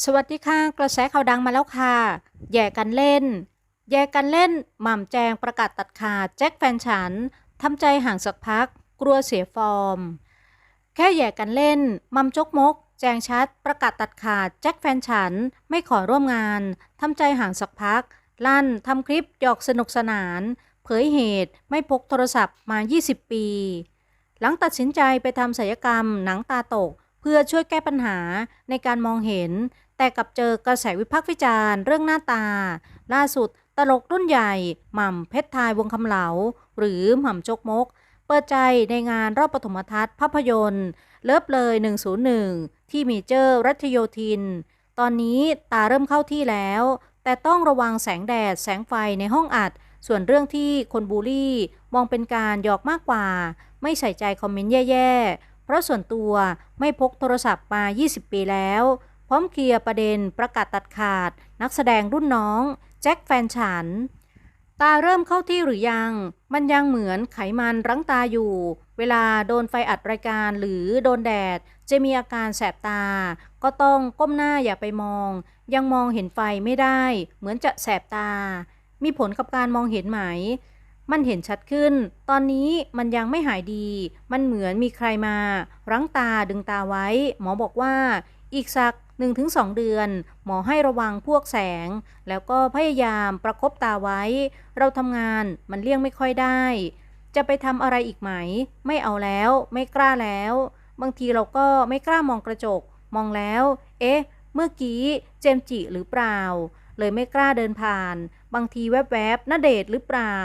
สวัสดีค่ะ กระแสข่าวดังมาแล้วค่ะ แย่กันเล่น แย่กันเล่น หม่ำแจงประกาศตัดขาดแจ็คแฟนฉันทำใจห่างสักพัก กลัวเสียฟอร์ม แค่แย่กันเล่นมัมจกมก แจงชัด ประกาศตัดขาดแจ็คแฟนฉัน ไม่ขอร่วมงานทำใจห่างสักพัก ลั่นทำคลิปหยอกสนุกสนาน เผยเหตุไม่พกโทรศัพท์มา 20 ปี หลังตัดสินใจไปทำศัลยกรรมหนังตาตก เพื่อช่วยแก้ปัญหาในการมองเห็น แต่กลับเจอกระแสวิพากษ์วิจารณ์เรื่องหน้าตา ล่าสุดตลกรุ่นใหญ่หม่ำเพชรทายวงคำเหลา หรือหม่ำจกมก เปิดใจในงานรอบปฐมทัศน์ภาพยนตร์ เลิฟเลย 101 ที่มีเจอร์รัชโยธิน ตอนนี้ตาเริ่มเข้าที่แล้ว แต่ต้องระวังแสงแดดแสงไฟในห้องอัด ส่วนเรื่องที่คนบูลลี่ มองเป็นการหยอกมากกว่า ไม่ใส่ใจคอมเมนต์แย่ๆ เพราะส่วนตัวไม่พกโทรศัพท์มา 20 ปีแล้ว พร้อมเคลียร์ประเด็นประกาศตัดขาด นักแสดงรุ่นน้อง แจ็คแฟนฉัน ตาเริ่มเข้าที่หรือยัง มันยังเหมือนไขมันรั้งตาอยู่ เวลาโดนไฟอัดรายการหรือโดนแดด จะมีอาการแสบตา ก็ต้องก้มหน้าอย่าไปมอง ยังมองเห็นไฟไม่ได้ เหมือนจะแสบตา มีผลกับการมองเห็นไหม มันเห็นชัดขึ้น ตอนนี้มันยังไม่หายดี มันเหมือนมีใครมา รั้งตาดึงตาไว้ หมอบอกว่า อีกสัก 1-2 เดือน หมอให้ระวังพวกแสง แล้วก็พยายามประคบตาไว้ เราทำงานมันเลี่ยงไม่ค่อยได้ จะไปทำอะไรอีกไหม ไม่เอาแล้ว ไม่กล้าแล้ว บางทีเราก็ไม่กล้ามองกระจก มองแล้ว เอ๊ะ เมื่อกี้เจมจิหรือเปล่า เลยไม่กล้าเดินผ่าน บางทีแวบๆน่าเดทหรือเปล่า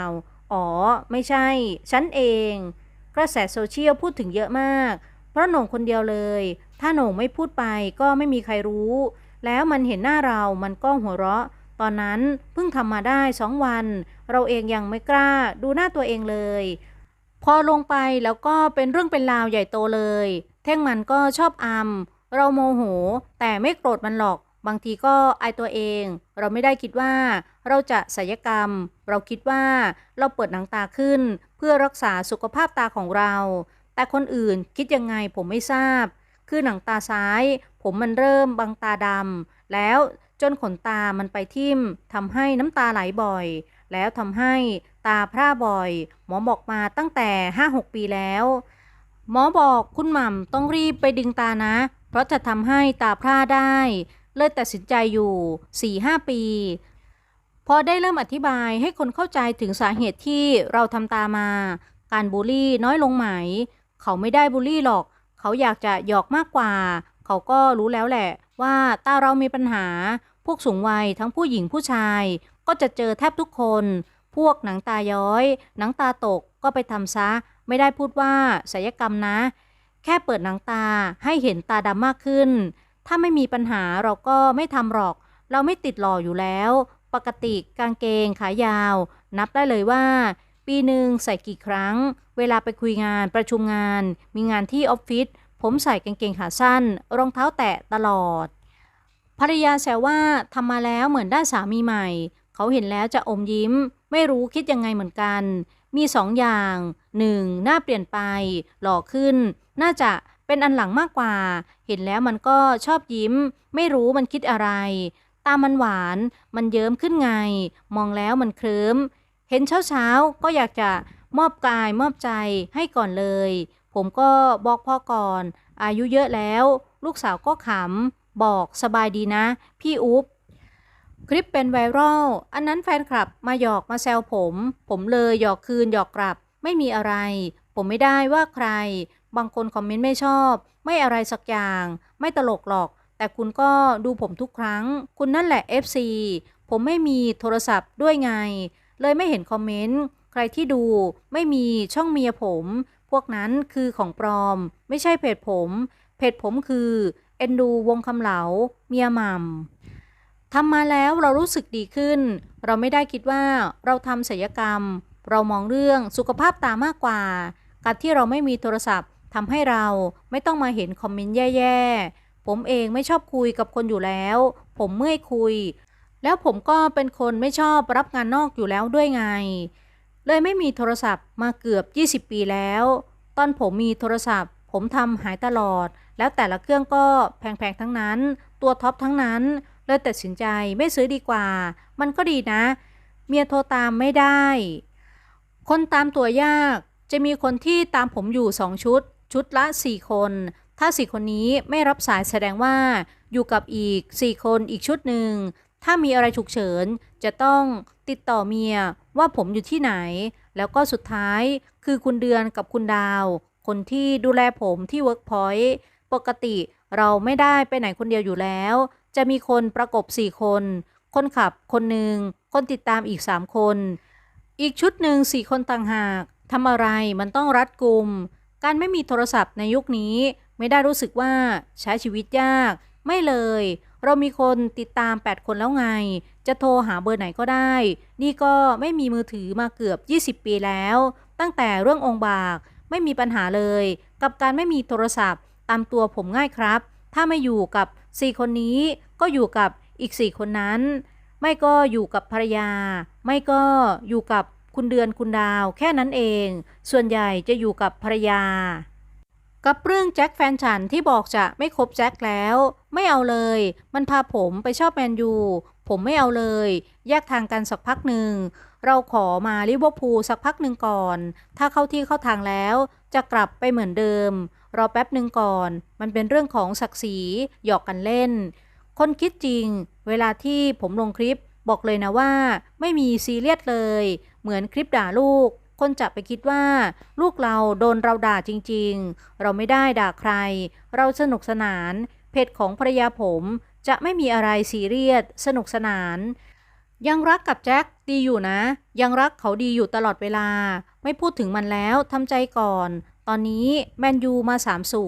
อ๋อ ไม่ใช่ ฉันเอง กระแสโซเชียลพูดถึงเยอะมาก เพราะหน่งคนเดียวเลย ถ้าหน่งไม่พูดไปก็ไม่มีใครรู้ แล้วมันเห็นหน้าเรา มันก็หัวเราะ ตอนนั้นเพิ่งทำมาได้สองวัน เราเองยังไม่กล้า ดูหน้าตัวเองเลย พอลงไปแล้วก็เป็นเรื่องเป็นราวใหญ่โตเลยเท่งมันก็ชอบอำเราโมโห แต่ไม่โกรธมันหรอก บางทีก็อายตัวเอง เราไม่ได้คิดว่า เราจะศัลยกรรม เราคิดว่าเราเปิดหนังตาขึ้น เพื่อรักษาสุขภาพตาของเรา แต่คนอื่นคิดยังไงผมไม่ทราบ คือหนังตาซ้าย ผมมันเริ่มบังตาดำแล้วจนขนตามันไปทิ่มทำให้น้ำตาไหลบ่อย แล้วทำให้ตาพร่าบ่อย หมอบอกมาตั้งแต่ 5-6 ปีแล้ว หมอบอกคุณหม่ำต้องรีบไปดึงตานะ เพราะจะทำให้ตาพร่าได้ เลยตัดสินใจอยู่ 4-5 ปีพอได้เริ่มอธิบายให้คนเข้าใจถึงสาเหตุที่เราทำตามา การบูลลี่น้อยลงไหม เขาไม่ได้บูลลี่หรอก เขาอยากจะหยอกมากกว่า เขาก็รู้แล้วแหละ ว่าตาเรามีปัญหา พวกสูงวัยทั้งผู้หญิงผู้ชาย ก็จะเจอแทบทุกคน พวกหนังตาย้อย หนังตาตกก็ไปทำซะ ไม่ได้พูดว่าศัลยกรรมนะ แค่เปิดหนังตาให้เห็นตาดำมากขึ้น ถ้าไม่มีปัญหาเราก็ไม่ทำหรอก เราไม่ติดหล่ออยู่แล้ว ปกติกางเกงขายาว นับได้เลยว่า ปีหนึ่งใส่กี่ครั้ง เวลาไปคุยงานประชุมงาน มีงานที่ออฟฟิศผมใส่กางเกงขาสั้น รองเท้าแตะตลอด ภรรยาแซวว่าทำมาแล้วเหมือนได้สามีใหม่ เขาเห็นแล้วจะอมยิ้ม ไม่รู้คิดยังไงเหมือนกัน มีสองอย่าง 1. หน้าเปลี่ยนไป หล่อขึ้น น่าจะ เป็นอันหลังมากกว่า เห็นแล้วมันก็ชอบยิ้ม ไม่รู้มันคิดอะไร ตามันหวาน มันเยิ้มขึ้นไง มองแล้วมันเคลิ้ม เห็นเช้าเช้าๆก็อยากจะมอบกายมอบใจให้ก่อนเลย ผมก็บอกพ่อก่อน อายุเยอะแล้ว ลูกสาวก็ขำ บอกสบายดีนะ พี่อุ๊บคลิปเป็นไวรัล อันนั้นแฟนคลับมาหยอกมาแซวผม ผมเลยหยอกคืนหยอกกลับ ไม่มีอะไร ผมไม่ได้ว่าใคร บางคนคอมเมนต์ไม่ชอบ ไม่อะไรสักอย่าง ไม่ตลกหรอก แต่คุณก็ดูผมทุกครั้ง คุณนั่นแหละ FC ผมไม่มีโทรศัพท์ด้วยไง เลยไม่เห็นคอมเมนต์ ใครที่ดูไม่มีช่องเมียผม พวกนั้นคือของปลอม ไม่ใช่เพจผม เพจผมคือเอ็นดูวงคำเหลา เมียม่ำทำมาแล้วเรารู้สึกดีขึ้น เราไม่ได้คิดว่าเราทำศัลยกรรม เรามองเรื่องสุขภาพตามากกว่า การที่เราไม่มีโทรศัพท์ ทำให้เราไม่ต้องมาเห็นคอมเมนต์แย่ๆ ผมเองไม่ชอบคุยกับคนอยู่แล้ว ผมเมื่อยคุย แล้วผมก็เป็นคนไม่ชอบรับงานนอกอยู่แล้วด้วยไง เลยไม่มีโทรศัพท์มาเกือบ 20 ปีแล้ว ตอนผมมีโทรศัพท์ ผมทำหายตลอด แล้วแต่ละเครื่องก็แพงๆทั้งนั้น ตัวท็อปทั้งนั้น เลยตัดสินใจไม่ซื้อดีกว่า มันก็ดีนะ เมียโทรตามไม่ได้ คนตามตัวยากจะมีคนที่ตามผมอยู่2ชุด ชุดละ 4 คน ถ้า 4 คนนี้ไม่รับสายแสดงว่าอยู่กับอีก 4 คนอีกชุดหนึ่ง ถ้ามีอะไรฉุกเฉิน จะต้องติดต่อเมียว่าผมอยู่ที่ไหน แล้วก็สุดท้ายคือคุณเดือนกับคุณดาว คนที่ดูแลผมที่ Workpoint ปกติเราไม่ได้ไปไหนคนเดียวอยู่แล้ว จะมีคนประกบ 4 คน คนขับคนหนึ่ง คนติดตามอีก 3 คน อีกชุดหนึ่ง4คนต่างหากทำอะไรมันต้องรัดกุม การไม่มีโทรศัพท์ในยุคนี้ไม่ได้รู้สึกว่าใช้ชีวิตยาก ไม่เลย เรามีคนติดตาม 8 คนแล้วไง จะโทรหาเบอร์ไหนก็ได้ นี่ก็ไม่มีมือถือมาเกือบ 20 ปีแล้ว ตั้งแต่เรื่ององค์บากไม่มีปัญหาเลย กับการไม่มีโทรศัพท์ ตามตัวผมง่ายครับ ถ้าไม่อยู่กับ 4 คนนี้ ก็อยู่กับอีก 4 คนนั้น ไม่ก็อยู่กับภรรยา ไม่ก็อยู่กับ คุณเดือนคุณดาวแค่นั้นเอง ส่วนใหญ่จะอยู่กับภรรยา กับเรื่องแจ็คแฟนฉันที่บอกจะไม่คบแจ็คแล้ว ไม่เอาเลย มันพาผมไปชอบแมนยู ผมไม่เอาเลย แยกทางกันสักพักหนึ่ง เราขอมาลิเวอร์พูลสักพักหนึ่งก่อน ถ้าเข้าที่เข้าทางแล้ว จะกลับไปเหมือนเดิม รอแป๊บหนึ่งก่อน มันเป็นเรื่องของศักดิ์ศรีหยอกกันเล่น คนคิดจริง เวลาที่ผมลงคลิป บอกเลยนะว่าไม่มีซีเรียสเลย เหมือนคลิปด่าลูก คนจะไปคิดว่า ลูกเราโดนเราด่าจริงๆ เราไม่ได้ด่าใคร เราสนุกสนาน เพจของภรรยาผมจะไม่มีอะไรซีเรียสสนุกสนาน ยังรักกับแจ็คดีอยู่นะ ยังรักเขาดีอยู่ตลอดเวลา ไม่พูดถึงมันแล้วทำใจก่อน ตอนนี้แมนยูมา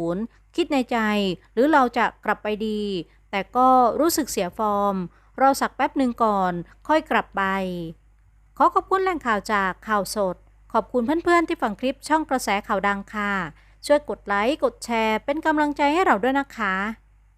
3-0 คิดในใจ หรือเราจะกลับไปดี แต่ก็รู้สึกเสียฟอร์ม ราสักแป๊บหนึ่งก่อน ค่อยกลับไป ขอขอบคุณแหล่งข่าวจากข่าวสด ขอบคุณเพื่อนๆที่ฟังคลิปช่องกระแสข่าวดังค่ะ ช่วยกดไลค์ กดแชร์ เป็นกำลังใจให้เราด้วยนะคะ